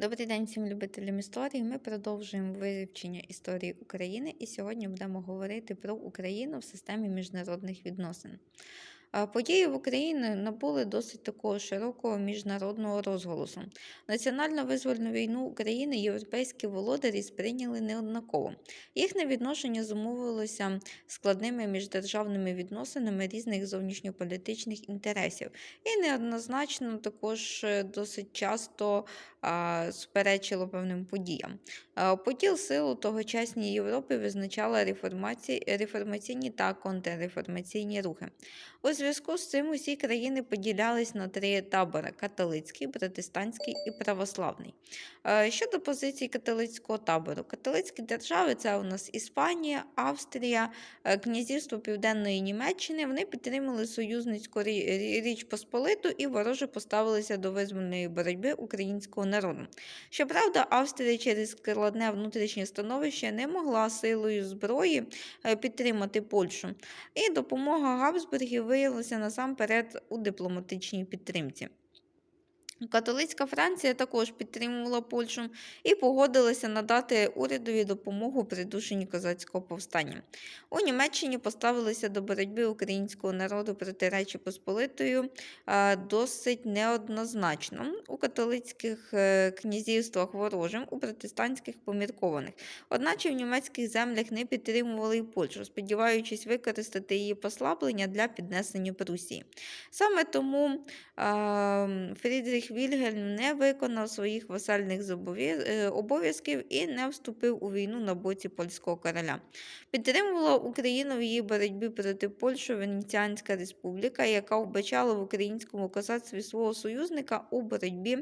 Добрий день всім любителям історії. Ми продовжуємо вивчення історії України і сьогодні будемо говорити про Україну в системі міжнародних відносин. Події в Україні набули досить такого широкого міжнародного розголосу. Національно-визвольну війну України європейські володарі сприйняли неоднаково. Їхнє відношення зумовилося складними міждержавними відносинами різних зовнішньополітичних інтересів і неоднозначно також е, досить часто суперечило певним подіям. Поділ сил у тогочасній Європі визначала реформаційні та контрреформаційні рухи. У зв'язку з цим усі країни поділялись на три табори: католицький, протестантський і православний. Щодо позицій католицького табору, католицькі держави це у нас Іспанія, Австрія, е, Князівство Південної Німеччини. Вони підтримали союзницьку Рі- Рі- Річ Посполиту і вороже поставилися до визвольної боротьби українського народу. Щоправда, Австрія через складне внутрішнє становище не могла силою зброї е, підтримати Польщу, і допомога Габсбургів виявилася насамперед у дипломатичній підтримці. Католицька Франція також підтримувала Польщу і погодилася надати урядові допомогу при душенні козацького повстання. У Німеччині поставилися до боротьби українського народу проти Речі Посполитою досить неоднозначно. У католицьких е, князівствах ворожим, у протестантських поміркованих. Одначе в німецьких землях не підтримували і Польщу, сподіваючись використати її послаблення для піднесення Прусії. Саме тому а, Фрідріх Вільгельм не виконав своїх васальних е, обов'язків і не вступив у війну на боці польського короля. Підтримувала Україну в її боротьбі проти Польщі Венеціанська республіка, яка вбачала в українському козацтві свого союзника у боротьбі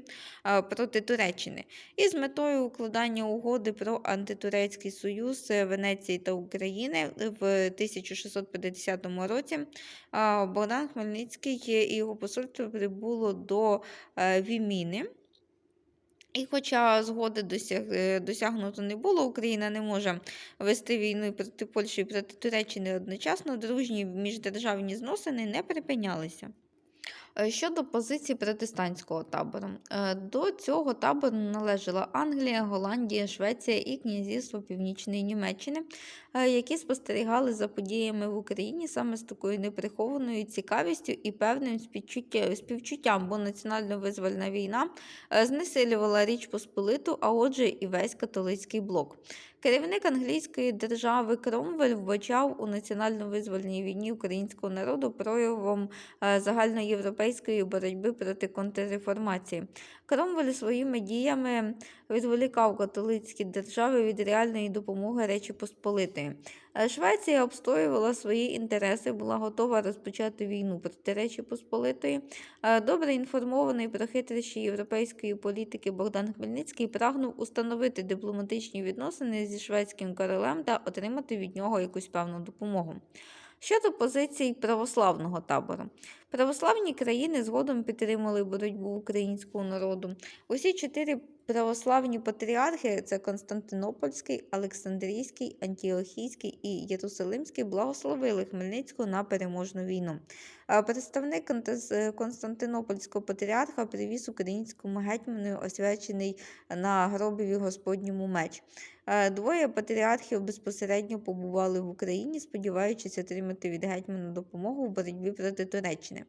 проти Туреччини. І з метою укладання угоди про антитурецький союз е, Венеції та України в 1650 році Богдан Хмельницький і його посольство прибуло до е, Віміни. І хоча згоди е, досягнуто не було, Україна не може вести війну проти Польщі і проти Туреччини одночасно, дружні міждержавні зносини не припинялися. Е, Щодо позиції протестантського табору, Е, до цього табору належала Англія, Голландія, Швеція і Князівство Північної Німеччини, які спостерігали за подіями в Україні саме з такою неприхованою цікавістю і певним співчуттям, бо національно-визвольна війна е, знесилювала Річ Посполиту, а отже, і весь католицький блок. Керівник англійської держави Кромвель вбачав у національно-визвольній війні українського народу проявом е, загальноєвропейської боротьби проти контрреформації. Кромвель своїми діями відволікав католицькі держави від реальної допомоги Речі Посполитої. Е, Швеція обстоювала свої інтереси, була готова розпочати війну проти Речі Посполитої. Е, Добре інформований про хитрощі європейської політики Богдан Хмельницький прагнув установити дипломатичні відносини зі шведським королем та отримати від нього якусь певну допомогу. Щодо позицій православного табору, православні країни згодом підтримали боротьбу українського народу. Усі чотири православні патріархи це Константинопольський, Олександрійський, Антіохійський і Єрусалимський благословили Хмельницького на переможну війну. Представник Константинопольського патріарха привіз українському гетьману освячений на гробові Господньому меч. Двоє патріархів безпосередньо побували в Україні, сподіваючись отримати від гетьмана допомогу в боротьбі проти Туреччини.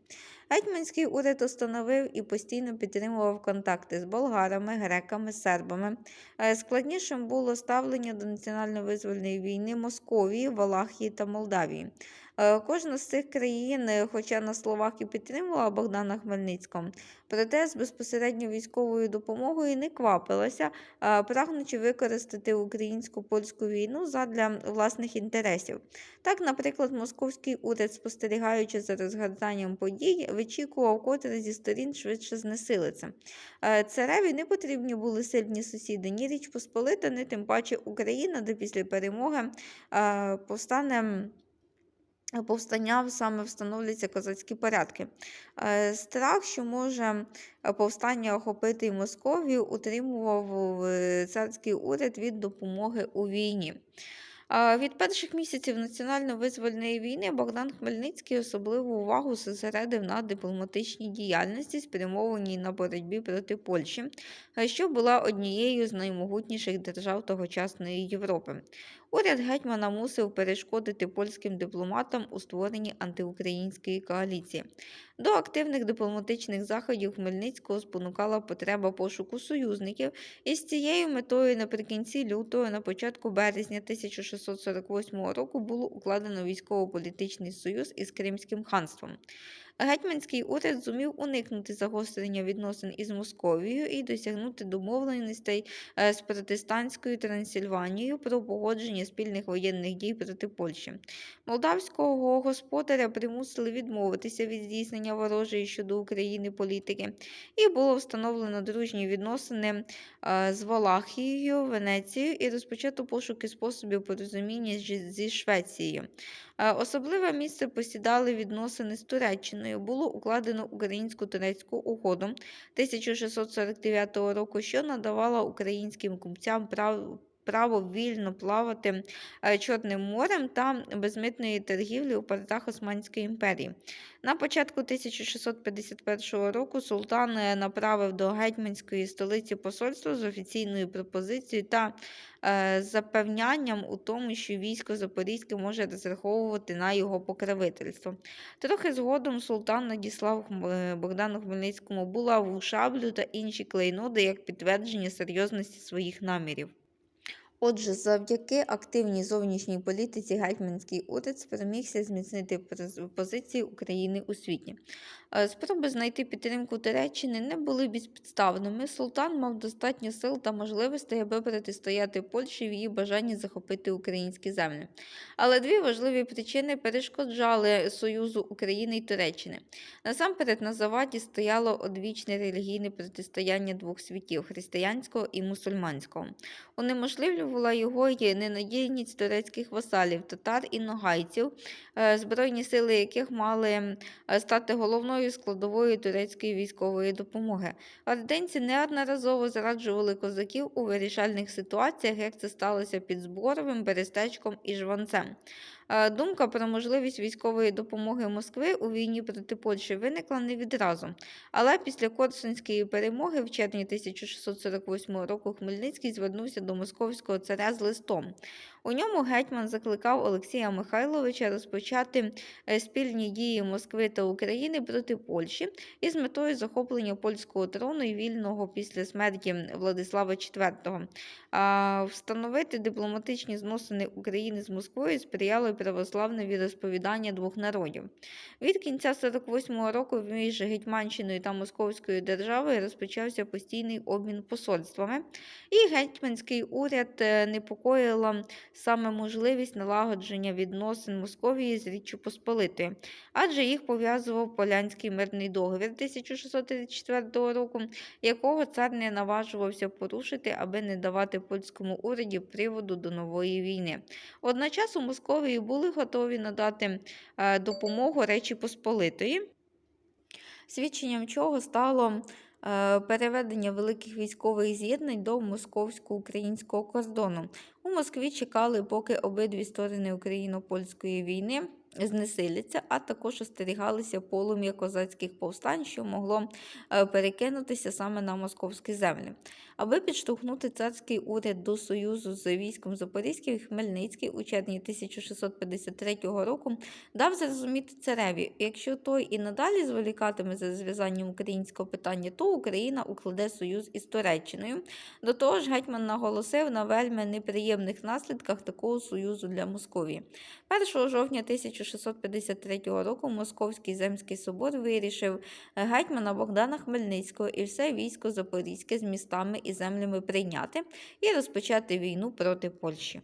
Гетьманський уряд установив і постійно підтримував контакти з болгарами, греками, сербами. Е, Складнішим було ставлення до національно-визвольної війни Московії, Валахії та Молдавії. Е, Кожна з цих країн, е, хоча на словах і підтримувала Богдана Хмельницького, проте з безпосередньо військовою допомогою не квапилася, е, прагнучи використати українсько-польську війну задля власних інтересів. Так, наприклад, московський уряд, спостерігаючи за розгортанням подій, вичікував, котре зі сторін швидше знесилиться. Цареві не потрібні були сильні сусіди, ні Річ Посполита, ні тим паче Україна, де після перемоги повстане. Повстання саме встановлюються козацькі порядки. Е, Страх, що може е, повстання охопити і Московію, утримував е, царський уряд від допомоги у війні. Від перших місяців національно-визвольної війни Богдан Хмельницький особливу увагу зосередив на дипломатичній діяльності, спрямованій на боротьбі проти Польщі, що була однією з наймогутніших держав тогочасної Європи. Уряд гетьмана мусив перешкодити польським дипломатам у створенні антиукраїнської коаліції. До активних дипломатичних заходів Хмельницького спонукала потреба пошуку союзників, і з цією метою наприкінці лютого, на початку березня 1648 року було укладено військово-політичний союз із Кримським ханством. Гетьманський уряд зумів уникнути загострення відносин із Московією і досягнути домовленостей е, з протестантською Трансильванією про погодження спільних воєнних дій проти Польщі. Молдавського господаря примусили відмовитися від здійснення ворожої щодо України політики, і було встановлено дружні відносини е, з Валахією, Венецією і розпочато пошуки способів порозуміння зі- Швецією. Е, Особливе місце посідали відносини з Туреччиною. Було укладено українсько-турецьку угоду 1649 року, що надавала українським купцям прав- право вільно плавати е, Чорним морем та безмитної торгівлі у портах Османської імперії. На початку 1651 року султан е, направив до гетьманської столиці посольство з офіційною пропозицією та е, запевнянням у тому, що військо Запорізьке може розраховувати на його покровительство. Трохи згодом султан надіслав Богдану Хмельницькому булаву, шаблю та інші клейноди як підтвердження серйозності своїх намірів. Отже, завдяки активній зовнішній політиці гетьманський уряд спромігся зміцнити позиції України у світі. Е, Спроби знайти підтримку Туреччини не були безпідставними. Султан мав достатньо сил та можливостей, аби протистояти Польщі в її бажанні захопити українські землі. Але дві важливі причини перешкоджали союзу України і Туреччини. Насамперед на заваді стояло одвічне релігійне протистояння двох світів християнського і мусульманського. Унеможливлювала його й ненадійність турецьких васалів, татар і ногайців, е, збройні сили яких мали стати головною складовою турецької військової допомоги. Орденці неодноразово зраджували козаків у вирішальних ситуаціях, як це сталося під Зборовим, Берестечком і Жванцем. Е, Думка про можливість військової допомоги Москви у війні проти Польщі виникла не відразу. Але після Корсунської перемоги в червні 1648 року Хмельницький звернувся до московського царя з листом. У ньому гетьман закликав Олексія Михайловича розпочати е, спільні дії Москви та України проти Польщі із метою захоплення польського трону і вільного після смерті Владислава IV. А встановити дипломатичні зносини України з Москвою сприяло православне віросповідання двох народів. Від кінця 48-го року між Гетьманщиною та Московською державою розпочався постійний обмін посольствами, і гетьманський уряд е, непокоїла саме можливість налагодження відносин Московії з Річчю Посполитою, адже їх пов'язував Полянський мирний договір 1634 року, якого цар не наважувався порушити, аби не давати польському уряді приводу до нової війни. Одночас у Московії були готові надати е, допомогу Речі Посполитої, свідченням чого стало переведення великих військових з'єднань до московсько-українського кордону. У Москві чекали, поки обидві сторони україно-польської війни знесиляться, а також остерігалися полум'я козацьких повстань, що могло е, перекинутися саме на московські землі. Аби підштовхнути царський уряд до союзу з військом Запорізьким, Хмельницький у червні 1653 року дав зрозуміти цареві, якщо той і надалі зволікатиме за зв'язанням українського питання, то Україна укладе союз із Туреччиною. До того ж, гетьман наголосив на вельми неприємних наслідках такого союзу для Московії. 1 жовтня 1653 року Московський земський собор вирішив гетьмана Богдана Хмельницького і все військо Запорізьке з містами і землями прийняти і розпочати війну проти Польщі.